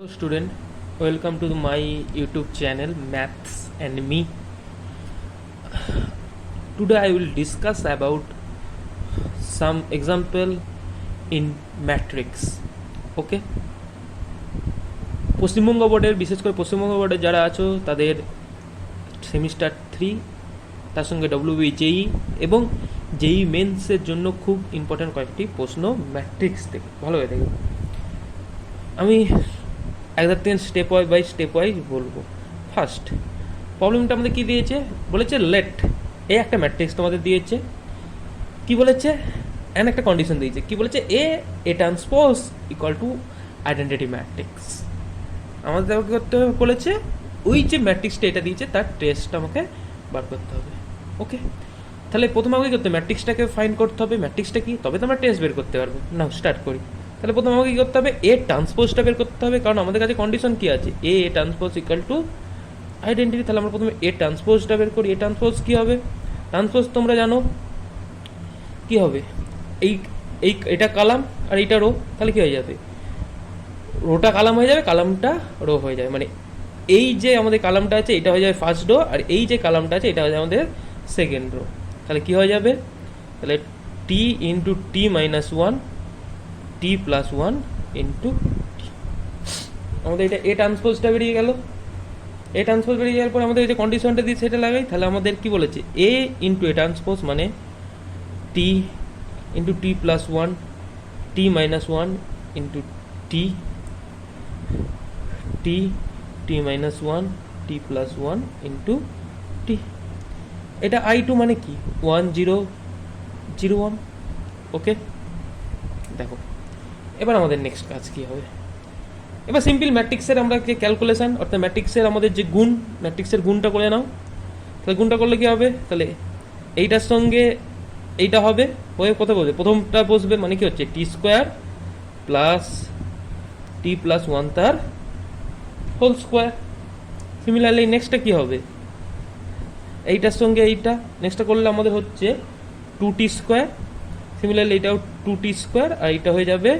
Hello student, welcome to my YouTube channel Maths and Me. Today I will discuss about some example in matrix. Okay? Paschimbanga বোর্ডের বিশেষ করে পশ্চিমবঙ্গ বোর্ডে যারা আছো তাদের সেমিস্টার থ্রি তার সঙ্গে ডব্লিউবি জেই এবং জেই মেন্সের জন্য খুব ইম্পর্ট্যান্ট কয়েকটি প্রশ্ন ম্যাট্রিক্স থেকে ভালো হয়ে দেখবে আমি একদার থেকে step wise by step wise বলব। ফার্স্ট প্রবলেমটা আমাদের কী দিয়েছে? বলেছে লেট এ একটা ম্যাট্রিক্স তোমাদের দিয়েছে। কি বলেছে? অ্যান্ড একটা কন্ডিশন দিয়েছে। কি বলেছে? A A transpose equal to identity matrix আমাদের কী করতে হবে? বলেছে, ওই যে ম্যাট্রিক্সটা এটা দিয়েছে, তার টেস্ট আমাকে বার করতে হবে। ওকে তাহলে প্রথমে আমাকে করতে ম্যাট্রিক্সটাকে ফাইন্ড করতে হবে। ম্যাট্রিক্সটা কি? তবে তো আমরা টেস্ট বের করতে পারব। না স্টার্ট করি। তাহলে প্রথমে আমাকে কী করতে হবে? এ ট্রান্সপোজটা বের করতে হবে। কারণ আমাদের কাছে কন্ডিশন কী আছে? A A transpose equal to identity তাহলে আমরা প্রথমে এ ট্রান্সপোজটা বের করি। এ ট্রান্সপোজ কী হবে? ট্রান্সপোজ তোমরা জানো কী হবে? এই এই, এটা কালাম আর এইটা রো। তাহলে কী হয়ে যাবে? রোটা কালাম হয়ে যাবে, কালামটা রো হয়ে যাবে। মানে এই যে আমাদের কালামটা আছে, এটা হয়ে যাবে ফার্স্ট রো আর এই যে কালামটা আছে, এটা হয়ে যাবে আমাদের সেকেন্ড রো তাহলে কী হয়ে যাবে? তাহলে T into T minus one T plus one into আমাদের এটা এ ট্রান্সপোজটা বেরিয়ে গেল। এ ট্রান্সপোজ বেরিয়ে যাওয়ার পর আমাদের যে কন্ডিশনটা দিয়ে সেটা লাগাই, তাহলে আমাদের কি বলেছে? এ ইন্টু এ ট্রান্সপোজ মানে T into T plus one T minus one into T T T minus one T plus one into T এটা আই টু মানে কি? One zero zero one okay দেখো। এবার আমাদের নেক্সট কাজ কী হবে? এবার সিম্পল ম্যাট্রিক্সের আমরা যে ক্যালকুলেশন অর্থাৎ ম্যাট্রিক্সের আমাদের যে গুণ ম্যাট্রিক্সের গুণটা করে নাও। তাহলে গুণটা করলে কী হবে? তাহলে এইটার সঙ্গে এইটা হবে, হয়ে কত বসবে? প্রথমটা বসবে মানে কি হচ্ছে? T square plus T plus one তার হোল স্কোয়ার সিমিলারলি নেক্সটটা কী হবে? এইটার সঙ্গে এইটা। নেক্সটটা করলে আমাদের হচ্ছে টু টি স্কোয়ার সিমিলারলি এটাও টু টি স্কোয়ার আর এটা হয়ে যাবে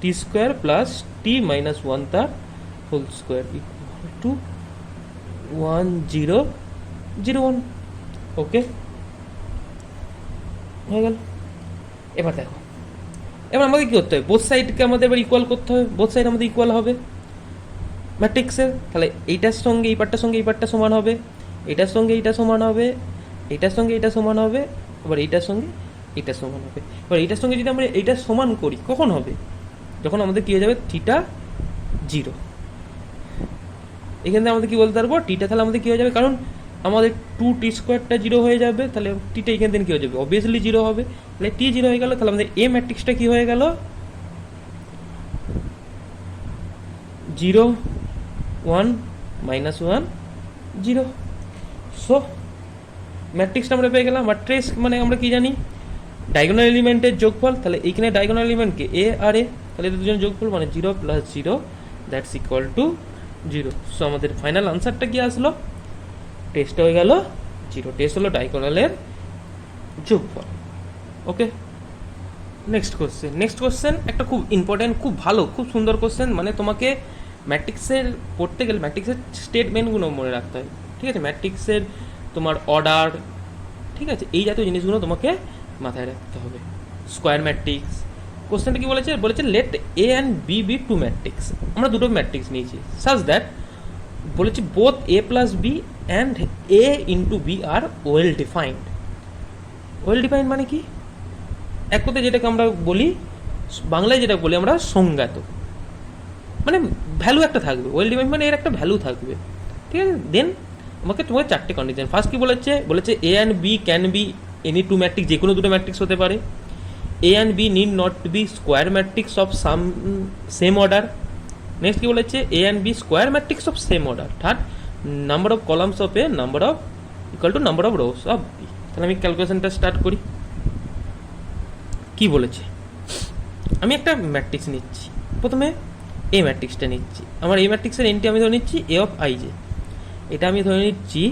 T square plus T minus one তার whole square equal to one zero zero one okay হয়ে গেল। এবার দেখো। এবার আমাদের কী করতে হবে? বোথ সাইডকে আমাদের এবার ইকুয়াল করতে হবে। বোথ সাইড আমাদের ইকুয়াল হবে। ম্যাট্রিক্সের তাহলে এইটার সঙ্গে, এই পার্টটার সঙ্গে, এই পার্টটা সমান হবে। এটার সঙ্গে এইটা সমান হবে। এটার সঙ্গে এটা সমান হবে। এবার এইটার সঙ্গে এটা সমান হবে। এবার এইটার সঙ্গে যদি আমরা এইটা সমান করি, কখন হবে? যখন আমাদের কী হয়ে যাবে? থিটা জিরো এখান থেকে আমাদের কী বলতে পারব? টিটা তাহলে আমাদের কী হয়ে যাবে? কারণ আমাদের টু টি স্কোয়ারটা জিরো হয়ে যাবে, তাহলে টিটা এখান থেকে কী হয়ে যাবে? অবভিয়াসলি জিরো হবে। তাহলে টি জিরো হয়ে গেল, তাহলে আমাদের এ ম্যাট্রিক্সটা কী হয়ে গেল? Zero one minus one zero so ম্যাট্রিক্সটা আমরা পেয়ে গেলাম। আর ট্রেস মানে আমরা কি জানি? ডায়গোনাল এলিমেন্টের যোগফল, তাহলে এইখানে ডায়গোনাল এলিমেন্টকে এ আর এ তাহলে এদের দুজন যোগফল মানে zero plus zero that's equal to zero so আমাদের ফাইনাল আনসারটা কি আসলো? টেস্ট হয়ে গেল জিরো টেস্ট হলো ডায়গোনালের যোগফল। Okay next question next question একটা খুব ইম্পর্ট্যান্ট খুব ভালো, খুব সুন্দর কোশ্চেন মানে তোমাকে ম্যাট্রিক্সের পড়তে গেলে ম্যাট্রিক্সের স্টেটমেন্টগুলো মনে রাখতে হয়। ঠিক আছে? ম্যাট্রিক্সের তোমার অর্ডার ঠিক আছে? এই জাতীয় জিনিসগুলো তোমাকে মাথায় রাখতে হবে। স্কোয়ার ম্যাট্রিক্স কোশ্চেনটা কি বলেছে? বলেছে let A and B be two matrix আমরা দুটো ম্যাট্রিক্স নিয়েছি। সাজ দ্যাট বলেছি both A plus B and A into B R well defined well defined মানে কি? এক কথায় যেটাকে আমরা বলি, বাংলায় যেটা বলি আমরা সংজ্ঞাত। মানে ভ্যালু একটা থাকবে। ওয়েল ডিফাইন্ড মানে এর একটা ভ্যালু থাকবে। ঠিক আছে? দেন আমাকে তোমাকে চারটে কন্ডিশন ফার্স্ট কি বলেছে? বলেছে A and B can be any two matrix যে কোনো দুটো ম্যাট্রিক্স হতে পারে। A and B need not be square matrix of some same order next কি বলেছে? A and B square matrix of same order third number of columns of A number of equal to number of rows of B তাহলে আমি ক্যালকুলেশনটা start করি। কি বলেছে? আমি একটা matrix নিচ্ছি। প্রথমে এ ম্যাট্রিক্সটা নিচ্ছি। আমার এই ম্যাট্রিক্সের এনটি আমি ধরে নিচ্ছি এ অফ আই জে এটা আমি ধরে নিচ্ছি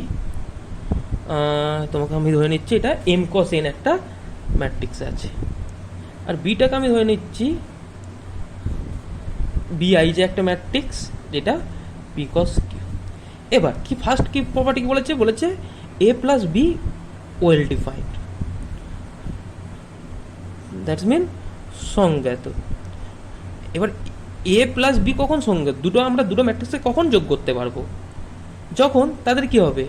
তোমাকে আমি ধরে নিচ্ছি, এটা এম কস এন একটা ম্যাট্রিক্স আছে। আর বিটাকে আমি ধরে নিচ্ছি বি আই যে একটা ম্যাট্রিক্স যেটা পি কস কিউ এবার, কি ফার্স্ট কি প্রপার্টি বলেছে? বলেছে A plus B well defined that's mean সংজ্ঞাত এবার এ প্লাস বি কখন সংজ্ঞাত দুটো, আমরা দুটো ম্যাট্রিক্সে কখন যোগ করতে পারব? যখন তাদের কি হবে?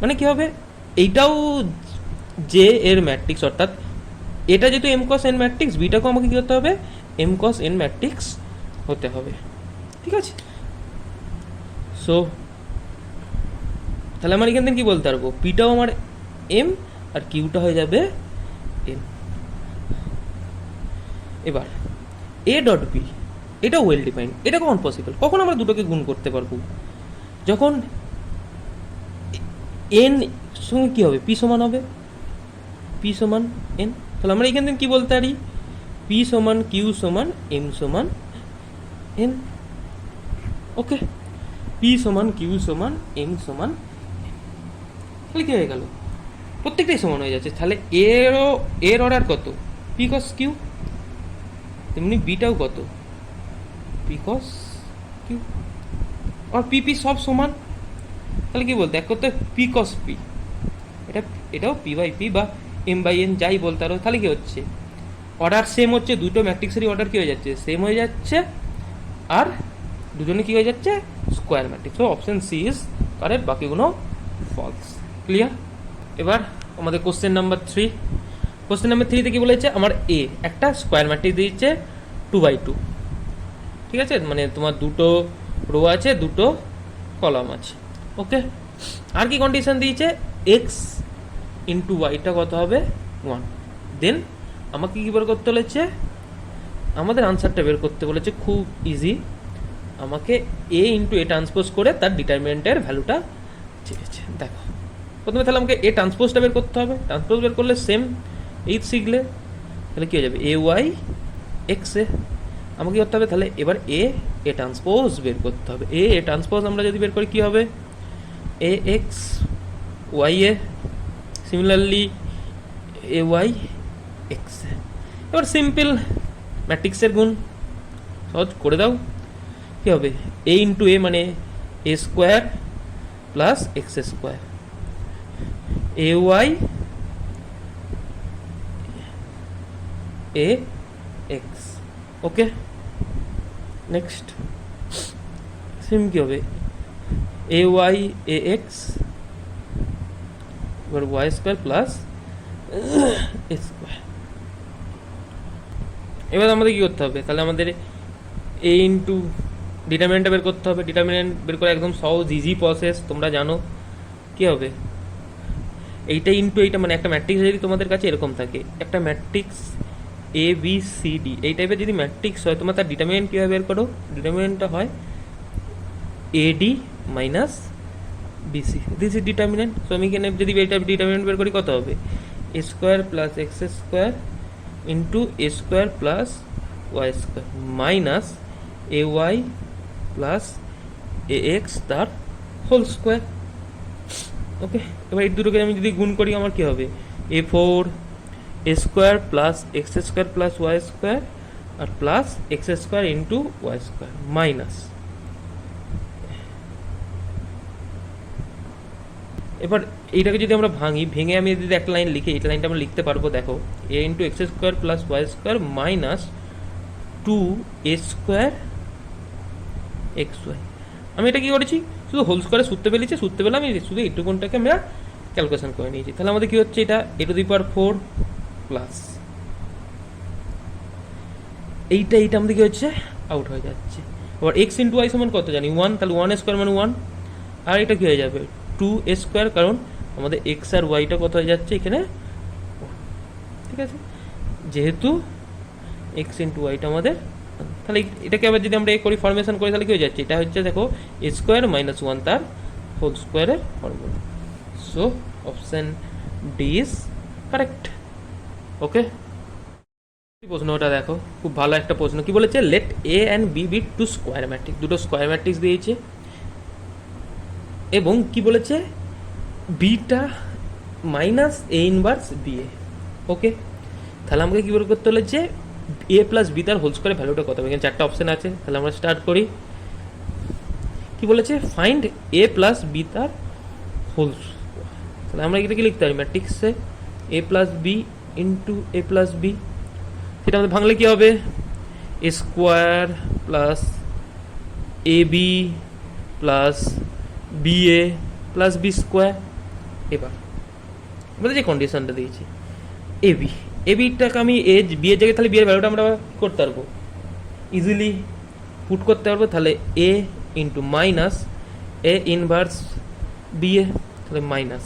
মানে কি হবে? এইটাও যে এর ম্যাট্রিক্স অর্থাৎ এটা যেহেতু এম কস এন ম্যাট্রিক্স বিটাকেও আমাকে কী করতে হবে? এম কস এন ম্যাট্রিক্স হতে হবে। ঠিক আছে? সো তাহলে আমার এখান থেকে কী বলতে পারব? পিটাও আমার এম আর কিউটা হয়ে যাবে এম এবার এ ডট বি এটা ওয়েল ডিফাইন্ড এটা কখন পসিবল কখন আমরা দুটোকে গুণ করতে পারব? যখন এন সঙ্গে কী হবে? পি সমান হবে? পি সমান এন তাহলে আমরা এখান থেকে কী বলতে পারি? পি সমান কিউ সমান এম সমান এন ওকে পি সমান কিউ সমান এম সমান তাহলে কী হয়ে গেল? প্রত্যেকটাই সমান হয়ে যাচ্ছে। তাহলে এরও এর অর্ডার কত? পি কস কিউ তেমনি বিটাও কত? পি কস কিউ আর পি পি সব সমান? তাহলে কি বলতো? এক করতে পি কস পি এটা এটাও পি বাই পি বা এম বাই এন যাই বলতে পারো, তাহলে কী হচ্ছে? অর্ডার সেম হচ্ছে, দুটো ম্যাট্রিক্সেরই অর্ডার কী হয়ে যাচ্ছে? সেম হয়ে যাচ্ছে, আর দুজনে কী হয়ে যাচ্ছে? স্কোয়ার ম্যাট্রিক্স তো অপশন সি ইজ কারেক্ট বাকিগুলো ফলস ক্লিয়ার এবার আমাদের question number three question number থ্রিতে কী বলেছে? আমার এ একটা স্কোয়ার ম্যাট্রিক্স দিয়েছে টু বাই টু ঠিক আছে? মানে তোমার দুটো রো আছে, দুটো কলাম আছে। ওকে? আর কি কন্ডিশন দিয়েছে? এক্স ইন্টু ওয়াইটা কত হবে? ওয়ান দেন আমাকে কী বের করতে বলেছে? আমাদের আনসারটা বের করতে বলেছে খুব ইজি আমাকে এ ইন্টু এ ট্রান্সপোজ করে তার ডিটারমিনেন্টের ভ্যালুটা চেয়েছে দেখো, প্রথমে তাহলে আমাকে এ ট্রান্সপোজটা বের করতে হবে। ট্রান্সপোজ বের করলে সেম এই শিখলে তাহলে কী হয়ে যাবে? A Y X A. আমাকে কী করতে হবে? তাহলে এবার এ এ ট্রান্সপোজ বের করতে হবে। এ এ ট্রান্সপোজ আমরা যদি বের করি, কী হবে? A X Y A similarly A Y X এবার সিম্পল ম্যাট্রিক্সের গুণ সহজ করে দাও। কী হবে? এ ইন্টু এ মানে A square plus X square A Y A X okay next same কী হবে? এ ওয়াই এ এক্স এবার Y square plus A square এবার আমাদের কী করতে হবে? তাহলে আমাদের এ ইন্টু ডিটারমিনেন্টটা বের করতে হবে। ডিটারমিনেন্ট বের করে একদম সহজ ইজি প্রসেস তোমরা জানো। কী হবে? এইটা ইন্টু এইটা মানে একটা ম্যাট্রিক্স যদি তোমাদের কাছে এরকম থাকে, একটা matrix A B C D এই টাইপের যদি ম্যাট্রিক্স হয়, তোমার তার ডিটারমিনেন্ট কীভাবে বের করো? ডিটারমিনেন্টটা হয় A D minus B C. This is determinant so আমি এখানে যদি এটা ডিটারমিনেন্ট বের করি, কত হবে? A square plus X square into A square plus Y square minus A Y plus A X তার হোল স্কোয়ার ওকে এবার এই দুটোকে আমি যদি গুণ করি, আমার কী হবে? A four A square plus X square plus Y square R plus X square into Y square minus এবার এইটাকে যদি আমরা ভাঙি, ভেঙে আমি যদি একটা লাইন লিখি, এই লাইনটা আমরা লিখতে পারব, দেখো A into X square plus Y square minus two A square X Y আমি এটা কী করেছি? শুধু হোল স্কোয়ারে সূত্রে পেলেছি সূত্রে পেলে আমি শুধু এইটুকুনটাকে আমরা ক্যালকুলেশন করে নিয়েছি। তাহলে আমাদের কী হচ্ছে এটা? A to the power four plus এইটা এইটা আমাদের কী হচ্ছে? আউট হয়ে যাচ্ছে। এবার এক্স ইন্টু ওয়াই সমান কত জানি? ওয়ান তাহলে ওয়ান স্কোয়ার মানে ওয়ান আর এটা কী হয়ে যাবে? টু এ স্কোয়ার কারণ আমাদের এক্স আর ওয়াইটা কত হয়ে যাচ্ছে? এখানে ঠিক আছে? যেহেতু এক্স ইন্টু ওয়াইটা আমাদের, তাহলে এটাকে আবার যদি আমরা এ করি ফরমেশন করি, তাহলে কি হয়ে যাচ্ছে? এটা হচ্ছে দেখো এ স্কোয়ার মাইনাস ওয়ান তার হোল স্কোয়ারের formula so option D is correct okay প্রশ্নটা দেখো? খুব ভালো একটা প্রশ্ন। কি বলেছে? Let A and B be two square matrix দুটো স্কোয়ার ম্যাট্রিক্স দিয়েছে। এবং কি বলেছে? Beta minus A inverse B A. Okay? তাহলে আমাকে কী করতে হলে যে, এ প্লাস বি তার হোল স্কোয়ারের ভ্যালুটা কত? হবে এখানে চারটা অপশন আছে। তাহলে আমরা স্টার্ট করি। কি বলেছে? ফাইন্ড এ প্লাস বি তার হোল তাহলে আমরা এটাকে লিখতে পারি ম্যাট্রিক্সে A plus B into A plus B. সেটা আমাদের ভাঙলে কী হবে? A square plus A B plus B A plus B square এবার আমাদের যে কন্ডিশনটা দিয়েছি এ বি এ বিটাকে আমি এ বি এর জায়গায় তাহলে বি এর ভ্যালুটা আমরা করতে পারব। ইজিলি পুট করতে পারব, তাহলে A into minus A inverse B A তাহলে মাইনাস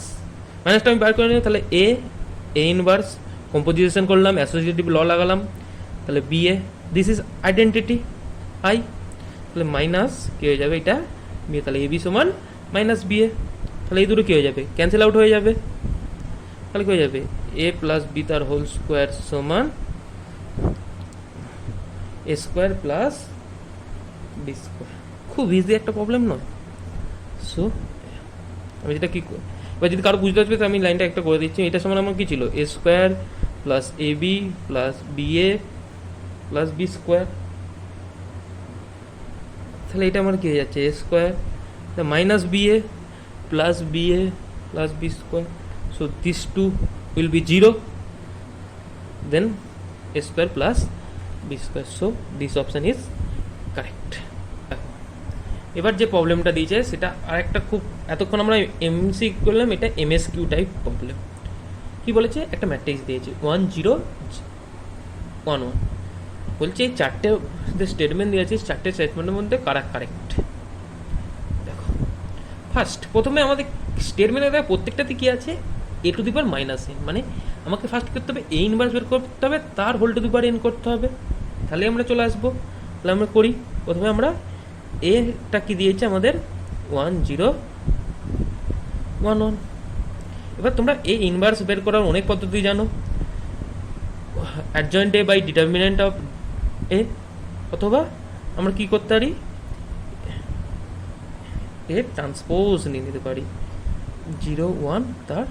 মাইনাসটা আমি বার করে নিই তাহলে এ এ ইনভার্স কম্পোজিশন করলাম অ্যাসোসিয়েটিভ ল লাগালাম, তাহলে B A this is identity I তাহলে মাইনাস কী হয়ে যাবে এটা? বি তাহলে এ বি সমান মাইনাস বি এ তাহলে এই দুটো কী হয়ে যাবে? ক্যান্সেল আউট হয়ে যাবে। তাহলে কী হয়ে যাবে? এ প্লাস বি তার হোল স্কোয়ার সমান A square plus B square খুব ইজি একটা প্রবলেম নয়। সো আমি যেটা কি এবার যদি কারও বুঝতে আসবে তো আমি লাইনটা একটা করে দিচ্ছি। এটা সমান আমার কি ছিল? A square plus A B plus B A plus B square তাহলে এটা আমার কি হয়ে যাচ্ছে? A square B A plus B A plus B square so these two will be 0 then, a square plus b square. So, this option is correct. এবার যে প্রবলেমটা দিয়েছে, সেটা আরেকটা খুব, এতক্ষণ আমরা এমসি করলাম, এটা এমএস কিউ টাইপ প্রবলেম কি বলেছে? একটা ম্যাট্রিক্স দিয়েছে। ওয়ান জিরো ওয়ান ওয়ান বলছে, এই চারটে যে স্টেটমেন্ট দিয়েছে, চারটে স্টেটমেন্টের মধ্যে কারা কারেক্ট ফার্স্ট প্রথমে আমাদের স্টেটমেন্টে দেয় প্রত্যেকটাতে কী আছে? A to the power minus N মানে আমাকে ফার্স্ট করতে হবে এ ইনভার্স বের করতে হবে, তার হোল টু দি এন করতে হবে। তাহলে আমরা চলে আসব। তাহলে আমরা করি, প্রথমে আমরা এটা কি দিয়েছে আমাদের? ওয়ান জিরো ওয়ান ওয়ান এবার তোমরা এ ইনভার্স বের করার অনেক পদ্ধতি জানো। Adjoint A by determinant of A অথবা আমরা কি করতে পারি? এর ট্রান্সপোজ নিয়ে নিতে পারি। জিরো ওয়ান তার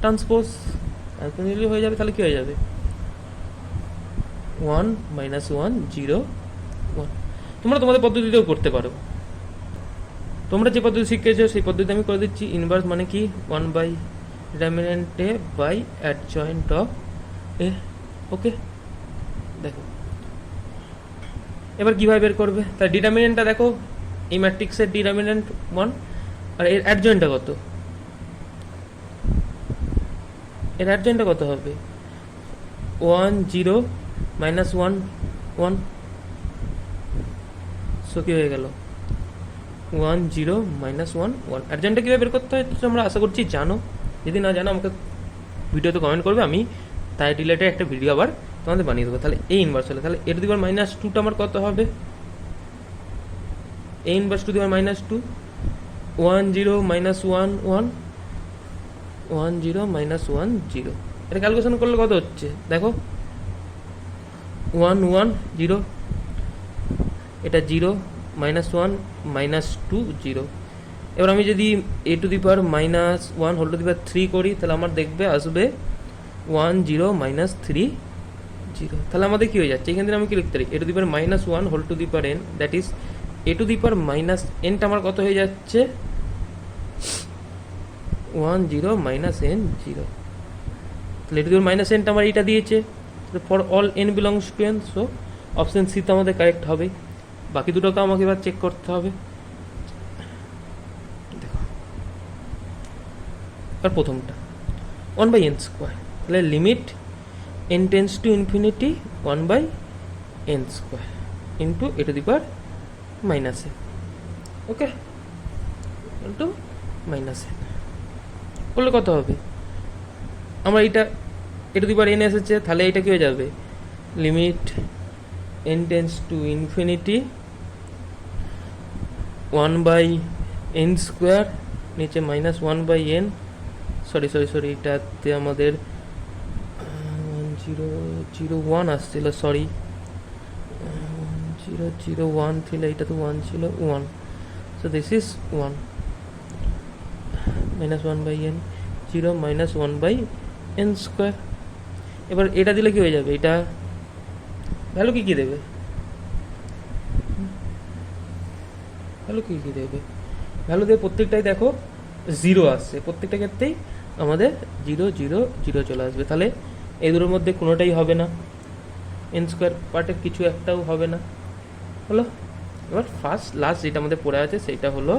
ট্রান্সপোজ নিলে হয়ে যাবে তাহলে কী হয়ে যাবে? One minus one zero one. তোমরা তোমাদের পদ্ধতিতেও করতে পারো। তোমরা যে পদ্ধতি শিখেছো, সেই পদ্ধতি আমি করে দিচ্ছি। ইনভার্স মানে কি? One by determinant A by adjoint of A okay দেখো। এবার কীভাবে বের করবে? তার ডিটারমিনেন্টটা দেখো। এই ম্যাট্রিক্সের ডিটারমিনেন্ট ওয়ান আর এর অ্যাডজয়েন্টটা কত? এর অ্যাডজয়েন্টটা কত হবে? One zero minus one one so কী হয়ে গেল? One zero minus one one অ্যাডজয়েন্টটা কীভাবে বের করতে হয়? তোমরা আশা করছি জানো। যদি না জানো, আমাকে ভিডিওতে কমেন্ট করবে, আমি তাই রিলেটেড একটা ভিডিও আবার তোমাদের বানিয়ে দেবো। তাহলে এই ইনভার্স হলে। তাহলে এর দিবার মাইনাস টুটা আমার কত হবে? এ ইনভার্স টু দি দিবার minus two one zero minus one one one zero minus one zero এটা ক্যালকুলেশন করলে কত হচ্ছে? দেখো। ওয়ান ওয়ান জিরো এটা zero minus one minus two zero এবার আমি যদি A to the power minus one whole to the power three করি, তাহলে আমার দেখবে আসবে one zero minus three zero তাহলে আমাদের কী হয়ে যাচ্ছে? এখান থেকে আমি কি লিখতে পারি? A to the power minus one whole to the power n that is a to the power minus এনটা আমার কত হয়ে যাচ্ছে? One zero minus n zero তাহলে এ টু দি মাইনাস এনটা আমার এইটা দিয়েছে। For all n belongs to n so option C তো আমাদের কারেক্ট হবে। বাকি দুটোকে আমাকে এবার চেক করতে হবে। দেখো। আর প্রথমটা। ওয়ান বাই এন স্কোয়ার তাহলে limit n tends to infinity one by n square into the power minus okay? Into minus করলে কত হবে? আমরা এইটা এ টু দি পাওয়ার এন এসেছে, তাহলে এইটা কী হয়ে যাবে? Limit n tends to infinity one by n square নিচে minus one by n sorry sorry sorry এটাতে আমাদের জিরো জিরো ওয়ান আসছিল সরি জিরো জিরো ওয়ান ছিল এটা তো ওয়ান ছিল one so this is one minus one by n zero minus one by n square এবার এটা দিলে কি হয়ে যাবে? এটা ভ্যালু কি কি দেবে? ভ্যালু কি কি দেবে? ভ্যালু দেবে প্রত্যেকটাই দেখো জিরো আসছে। প্রত্যেকটা ক্ষেত্রেই আমাদের জিরো জিরো জিরো চলে আসবে। তাহলে এই দুটোর মধ্যে কোনোটাই হবে না। এন স্কোয়ার পার্টের কিছু একটাও হবে না। হলো এবার ফার্স্ট লাস্ট যেটা আমাদের পড়ে আছে, সেটা হলো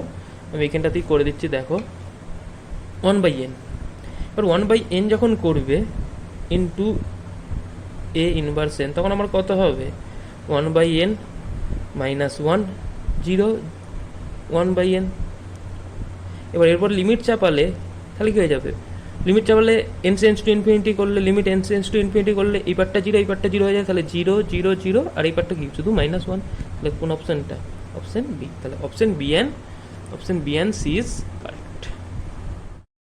আমি এখানটাতেই করে দিচ্ছি, দেখো। ওয়ান বাই এন এবার ওয়ান বাই এন যখন করবে ইন্টু এ ইনভার্স এন তখন আমার কত হবে? One by n minus one zero one by n এবার এরপর লিমিট চাপালে, তাহলে কী হয়ে যাবে? লিমিট চাপালে এন সেন্স টু ইনফিনিটি করলে limit n tends to infinity করলে, এই পার্টটা জিরো এই পার্টটা জিরো হয়ে যায়, তাহলে জিরো জিরো জিরো আর এই পার্টটা কি? শুধু মাইনাস ওয়ান কোন অপশানটা অপশান বি তাহলে option B and option B and C is correct